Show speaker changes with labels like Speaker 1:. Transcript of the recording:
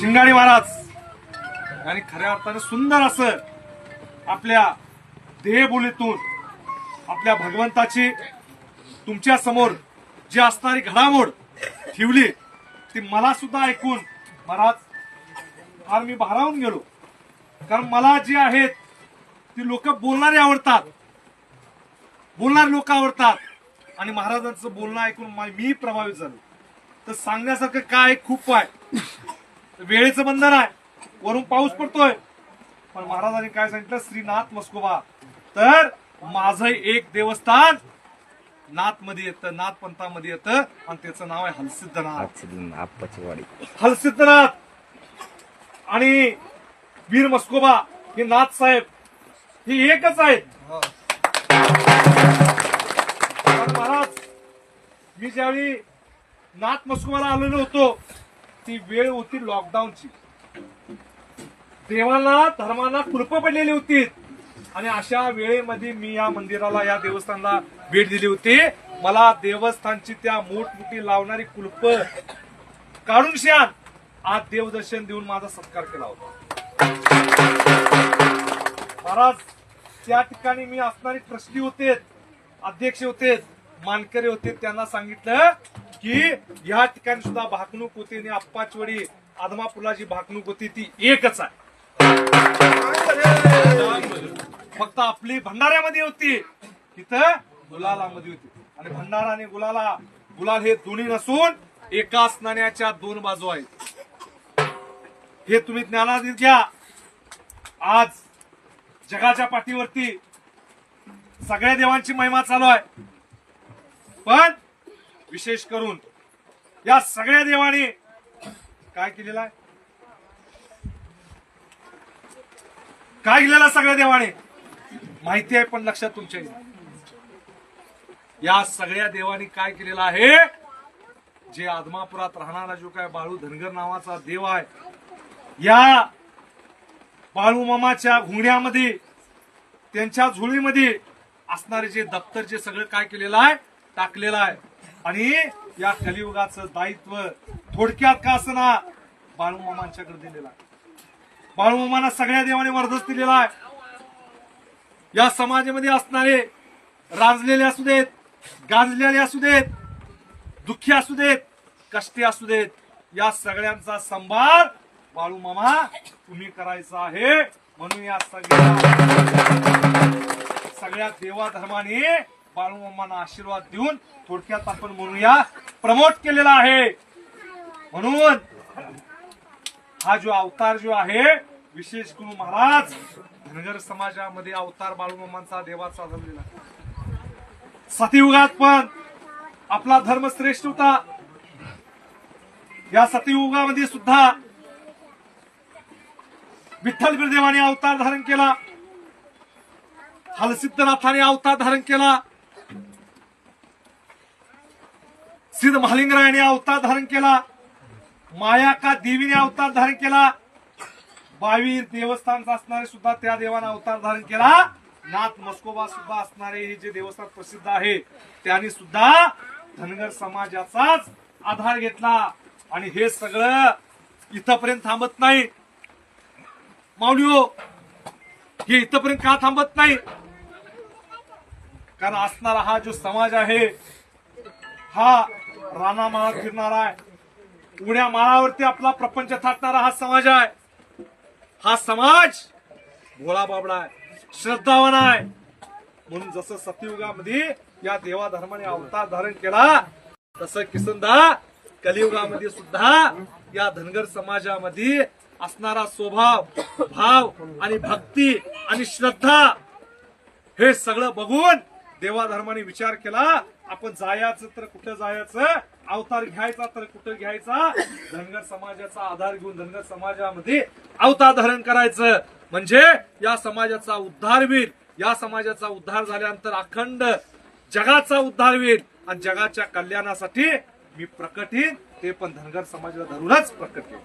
Speaker 1: शिंगाडी महाराज. आणि खऱ्या अर्थाने सुंदर असं आपल्या देहबोलीतून आपल्या भगवंताची तुमच्यासमोर जी असणारी घडामोड ठेवली ती मला सुद्धा ऐकून महाराज फार मी भारावून गेलो. कारण मला जी आहेत ती लोक बोलणारे आवडतात. बोलणारे लोक आवडतात. आणि महाराजांचं बोलणं ऐकून मा- मी प्रभावित झालो. तर सांगण्यासारखं काय खूप आहे. वेळेचं बंधन आहे. वरून पाऊस पडतोय. पण महाराजांनी काय सांगितलं? श्रीनाथ मस्कोबा. तर माझं एक देवस्थान नाथमध्ये येतं नाथ पंथामध्ये येतं आणि त्याचं नाव आहे हलसिद्धनाथ. हलसिद्धनाथ आणि वीर मस्कोबा हे नाथ साहेब. हे एकच आहेत. पण महाराज मी ज्यावेळी नाथ मस्कोबाला आलेलो होतो ती वेळ होती लॉकडाऊनची देवाला धर्माला कुलप पडलेली होती. आणि अशा वेळेमध्ये मी या मंदिराला या देवस्थानला भेट दिली होती. मला देवस्थानची त्या मोठमोठी लावणारी कुलप काढून शान आज देवदर्शन देऊन माझा सत्कार केला होता. महाराज त्या ठिकाणी मी असणारे ट्रस्टी होते अध्यक्ष होते मानकरी होते त्यांना सांगितलं की या ठिकाणी सुद्धा भाकणूक होती आणि अप्पाचवडी आदमापूरला जी भाकणूक होती ती एकच आहे. फक्त आपली भंडाऱ्यामध्ये होती तिथं गुलालामध्ये होती. आणि भंडारा आणि गुलाला गुलाल हे दोन्ही नसून एकाच नाण्याच्या दोन बाजू आहेत. हे तुम्ही ज्ञानात घ्या. आज जगाच्या पाठीवरती सगळ्या देवांची महिमा चालू आहे. पण विशेष करून या सगळ्या देवाने काय केलेलं आहे? काय केलेलं आहे सगळ्या देवाने? माहिती आहे पण लक्षात तुमच्या या सगळ्या देवाने काय केलेलं आहे? जे आदमापुरात राहणारा जो काय बाळू धनगर नावाचा देव आहे या बाळू मामाच्या घुण्यामध्ये त्यांच्या झुळीमध्ये असणारे जे दप्तर जे सगळं काय केलेलं आहे टाकलेलं आहे. आणि या कलियुगाचं दायित्व थोडक्यात का असना बाळूमामांच्याकडे दिलेला बाळूमामांना सगळ्या देवाने वरदच दिलेला आहे. या समाजामध्ये असणारे रांजलेले असू देत गाजलेले असू देत दुःखी असू देत कष्टी असू देत या सगळ्यांचा सांभाळ बाळू मामा तुम्ही करायचा आहे. म्हणून या सगळ्या सगळ्या देवाधर्माने बाळूमामांना आशीर्वाद देऊन थोडक्यात आपण म्हणूया प्रमोट केलेला आहे. म्हणून हा जो अवतार जो आहे विशेष गुरु महाराज धनगर समाजामध्ये अवतार बाळूमामांचा देवाचा झालेला सतयुगात पण आपला धर्म श्रेष्ठ होता. या सतयुगामध्ये सुद्धा विठ्ठल बिरदेवाने अवतार धारण केला. हलसिद्धनाथाने अवतार धारण केला. सिद्ध महालिंगरायाने अवतार धारण केला. माया का देवीने अवतार धारण केला? बावीर देवस्थान असणारे सुद्धा त्या देवाने अवतार धारण केला. नाथ मस्कोबा सुद्धा असणारे हे जे देवस्थान प्रसिद्ध आहे त्यांनी सुद्धा धनगर समाजाचाच आधार घेतला. आणि हे सगळं इथपर्यंत थांबत नाही. माऊलिओ हे इथपर्यंत का थांबत नाही? कारण असणारा हा जो समाज आहे हा राणा माळात फिरणारा आहे. उड्या माळावरती आपला प्रपंच थाटणारा हा समाज आहे. हा समाज भोळा बाबडा आहे. श्रद्धावान आहे. म्हणून जसं सतयुगामध्ये या देवा धर्माने अवतार धारण केला तसं किसनदा कलियुगामध्ये सुद्धा या धनगर समाजामध्ये असणारा स्वभाव भाव आणि भक्ती आणि श्रद्धा हे सगळं बघून देवाधर्माने विचार केला आपण जायचं तर कुठं जायचं? अवतार घ्यायचा तर कुठं घ्यायचा? धनगर समाजाचा आधार घेऊन धनगर समाजामध्ये अवतार धारण करायचं. म्हणजे या समाजाचा उद्धार होईल. या समाजाचा उद्धार झाल्यानंतर अखंड जगाचा उद्धार होईल. आणि जगाच्या कल्याणासाठी मी प्रकटीन ते पण धनगर समाजाला धरूनच प्रकट केलं